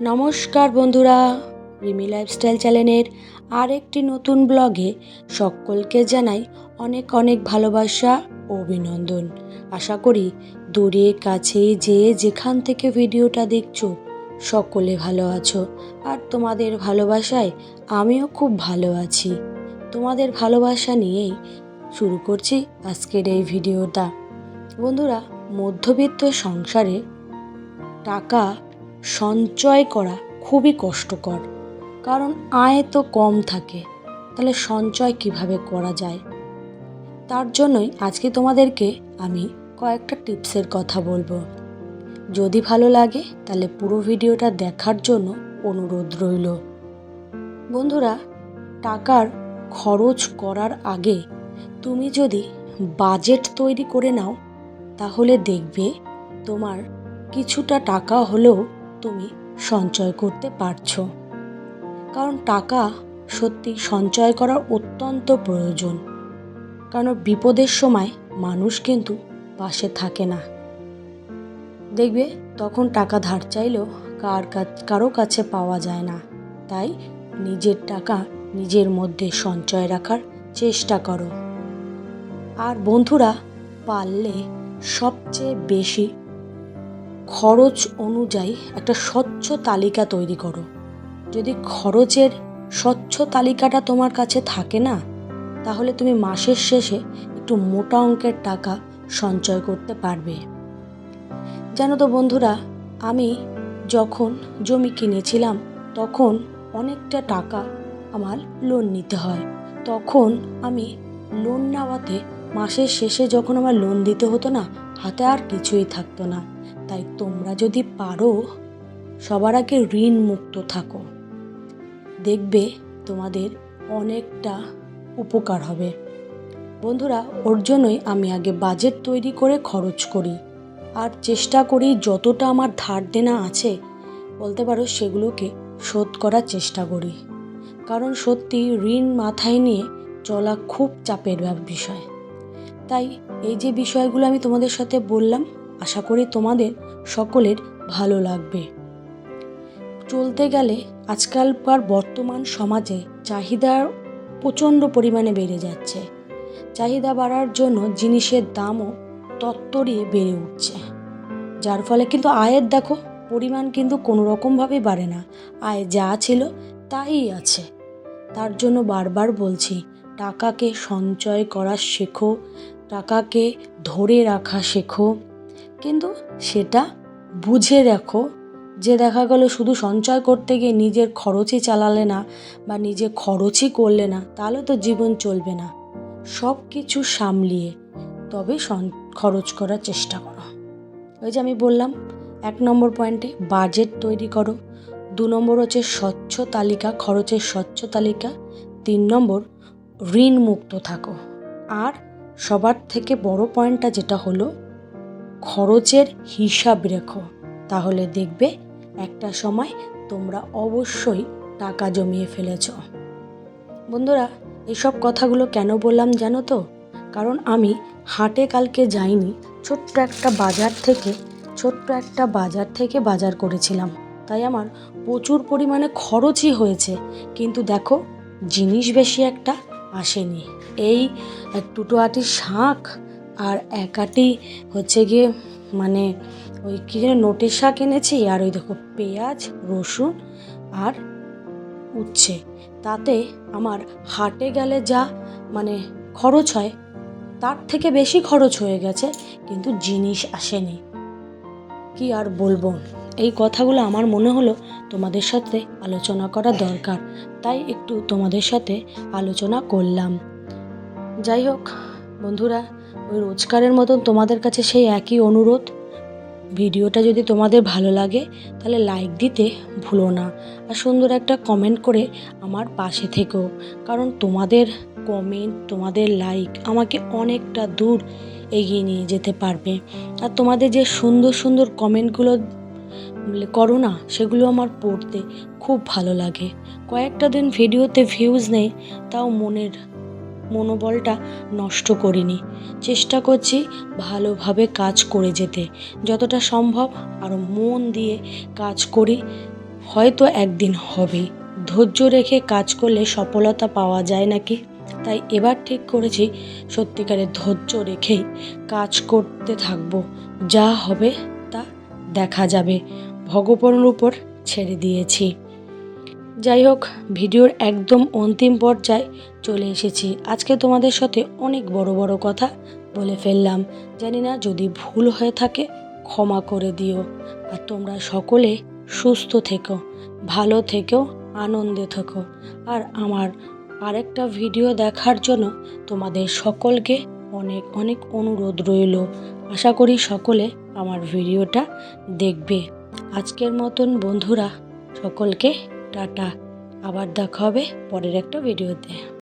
নমস্কার বন্ধুরা, রিমি লাইফস্টাইল চ্যানেলের আর একটি নতুন ব্লগে সকলকে জানাই অনেক অনেক ভালোবাসা ও অভিনন্দন। আশা করি দূরে, কাছে, যে যেখান থেকে ভিডিওটা দেখছ, সকলে ভালো আছো। আর তোমাদের ভালোবাসায় আমিও খুব ভালো আছি। তোমাদের ভালোবাসা নিয়েই শুরু করছি আজকের এই ভিডিওটা। বন্ধুরা, মধ্যবিত্ত সংসারে টাকা সঞ্চয় করা খুবই কষ্টকর। কারণ আয় তো কম থাকে, তাহলে সঞ্চয় কীভাবে করা যায়? তার জন্যই আজকে তোমাদেরকে আমি কয়েকটা টিপসের কথা বলব। যদি ভালো লাগে, তাহলে পুরো ভিডিওটা দেখার জন্য অনুরোধ রইল। বন্ধুরা, টাকার খরচ করার আগে তুমি যদি বাজেট তৈরি করে নাও, তাহলে দেখবে তোমার কিছুটা টাকা হলেও তুমি সঞ্চয় করতে পারছ। কারণ টাকা সত্যি সঞ্চয় করা অত্যন্ত প্রয়োজন। কারণ বিপদের সময় মানুষ কিন্তু পাশে থাকে না। দেখবে তখন টাকা ধার চাইলেও কার কারও কাছে পাওয়া যায় না। তাই নিজের টাকা নিজের মধ্যে সঞ্চয় রাখার চেষ্টা করো। আর বন্ধুরা, পারলে সবচেয়ে বেশি খরচ অনুযায়ী একটা স্বচ্ছ তালিকা তৈরি করো। যদি খরচের স্বচ্ছ তালিকাটা তোমার কাছে থাকে না, তাহলে তুমি মাসের শেষে একটু মোটা অঙ্কের টাকা সঞ্চয় করতে পারবে। জানো তো বন্ধুরা, আমি যখন জমি কিনেছিলাম, তখন অনেকটা টাকা আমার লোন নিতে হয়। তখন আমি লোন নেওয়াতে মাসের শেষে যখন আমার লোন দিতে হতো না, হাতে আর কিছুই থাকতো না। তাই তোমরা যদি পারো, সবার আগে ঋণ মুক্ত থাকো। দেখবে তোমাদের অনেকটা উপকার হবে। বন্ধুরা, ওর জন্যই আমি আগে বাজেট তৈরি করে খরচ করি। আর চেষ্টা করি যতটা আমার ধার দেনা আছে, বলতে পারো সেগুলোকে শোধ করার চেষ্টা করি। কারণ সত্যি ঋণ মাথায় নিয়ে চলা খুব চাপের বিষয়। তাই এই যে বিষয়গুলো আমি তোমাদের সাথে বললাম আশা করি তোমাদের সকলের ভালো লাগবে। চলতে গেলে আজকালকার বর্তমান সমাজে চাহিদার প্রচণ্ড পরিমাণে বেড়ে যাচ্ছে। চাহিদা বাড়ার জন্য জিনিসের দামও তত্তরিয়ে বেড়ে উঠছে। যার ফলে কিন্তু আয়ের দেখো, পরিমাণ কিন্তু কোনো রকমভাবেই বাড়ে না। আয় যা ছিল তাই আছে। তার জন্য বারবার বলছি, টাকাকে সঞ্চয় করা শেখো, টাকাকে ধরে রাখা শেখো। কিন্তু সেটা বুঝে রাখো যে দেখা গেল শুধু সঞ্চয় করতে গিয়ে নিজের খরচই চালালে না বা নিজে খরচই করলে না, তাহলে তো জীবন চলবে না। সব কিছু সামলিয়ে তবে খরচ করার চেষ্টা করো। ওই যে আমি বললাম, এক নম্বর পয়েন্টে বাজেট তৈরি করো, দু নম্বর হচ্ছে স্বচ্ছ তালিকা, খরচের স্বচ্ছ তালিকা, তিন নম্বর ঋণ মুক্ত থাকো। আর সবার থেকে বড় পয়েন্টটা যেটা হলো খরচের হিসাব রেখো। তাহলে দেখবে একটা সময় তোমরা অবশ্যই টাকা জমিয়ে ফেলেছ। বন্ধুরা, এসব কথাগুলো কেন বললাম জানো তো? কারণ আমি হাটে কালকে যাইনি, ছোট্ট একটা বাজার থেকে, ছোট্ট একটা বাজার থেকে বাজার করেছিলাম। তাই আমার প্রচুর পরিমাণে খরচই হয়েছে। কিন্তু দেখো, জিনিস বেশি একটা আসেনি। এই দুটো আটি শাক আর একাটি হচ্ছে গিয়ে মানে ওই কী যেন নোটের শাক এনেছি, আর ওই দেখো পেঁয়াজ, রসুন আর উচ্ছে। তাতে আমার হাটে গেলে যা মানে খরচ হয়, তার থেকে বেশি খরচ হয়ে গেছে, কিন্তু জিনিস আসেনি। কি আর বলব? এই কথাগুলো আমার মনে হলো তোমাদের সাথে আলোচনা করা দরকার, তাই একটু তোমাদের সাথে আলোচনা করলাম। যাই হোক, বন্ধুরা ওই রোজকারের মতন তোমাদের কাছে সেই একই অনুরোধ। ভিডিওটা যদি তোমাদের ভালো লাগে, তাহলে লাইক দিতে ভুলো না। আর সুন্দর একটা কমেন্ট করে আমার পাশে থেকেও কারণ তোমাদের কমেন্ট তোমাদের লাইক আমাকে অনেকটা দূর এগিয়ে নিয়ে যেতে পারবে। আর তোমাদের যে সুন্দর সুন্দর কমেন্টগুলো করো না, সেগুলো আমার পড়তে খুব ভালো লাগে। কয়েকটা দিন ভিডিওতে ভিউজ নেই, তাও মনের মনোবলটা নষ্ট করিনি। চেষ্টা করছি ভালোভাবে কাজ করে যেতে। যতটা সম্ভব আরও মন দিয়ে কাজ করি। হয়তো একদিন হবে। ধৈর্য রেখে কাজ করলে সফলতা পাওয়া যায় নাকি? তাই এবার ঠিক করেছি সত্যিকারের ধৈর্য রেখেই কাজ করতে থাকব। যা হবে তা দেখা যাবে। ভগবানের উপর ছেড়ে দিয়েছি। যাই হোক ভিডিওর একদম অন্তিম পর্যায়ে চলে এসেছি। আজকে তোমাদের সাথে অনেক বড় বড় কথা বলে ফেললাম। জানি না যদি ভুল হয়ে থাকে, ক্ষমা করে দিও। আর তোমরা সকলে সুস্থ থেকো, ভালো থেকো, আনন্দে থেকো। আর আমার আরেকটা ভিডিও দেখার জন্য তোমাদের সকলকে অনেক অনেক অনুরোধ রইল। আশা করি সকলে আমার ভিডিওটা দেখবে। আজকের মতন বন্ধুরা, সকলকে টাটা। আবার দেখা হবে পরের একটা ভিডিওতে।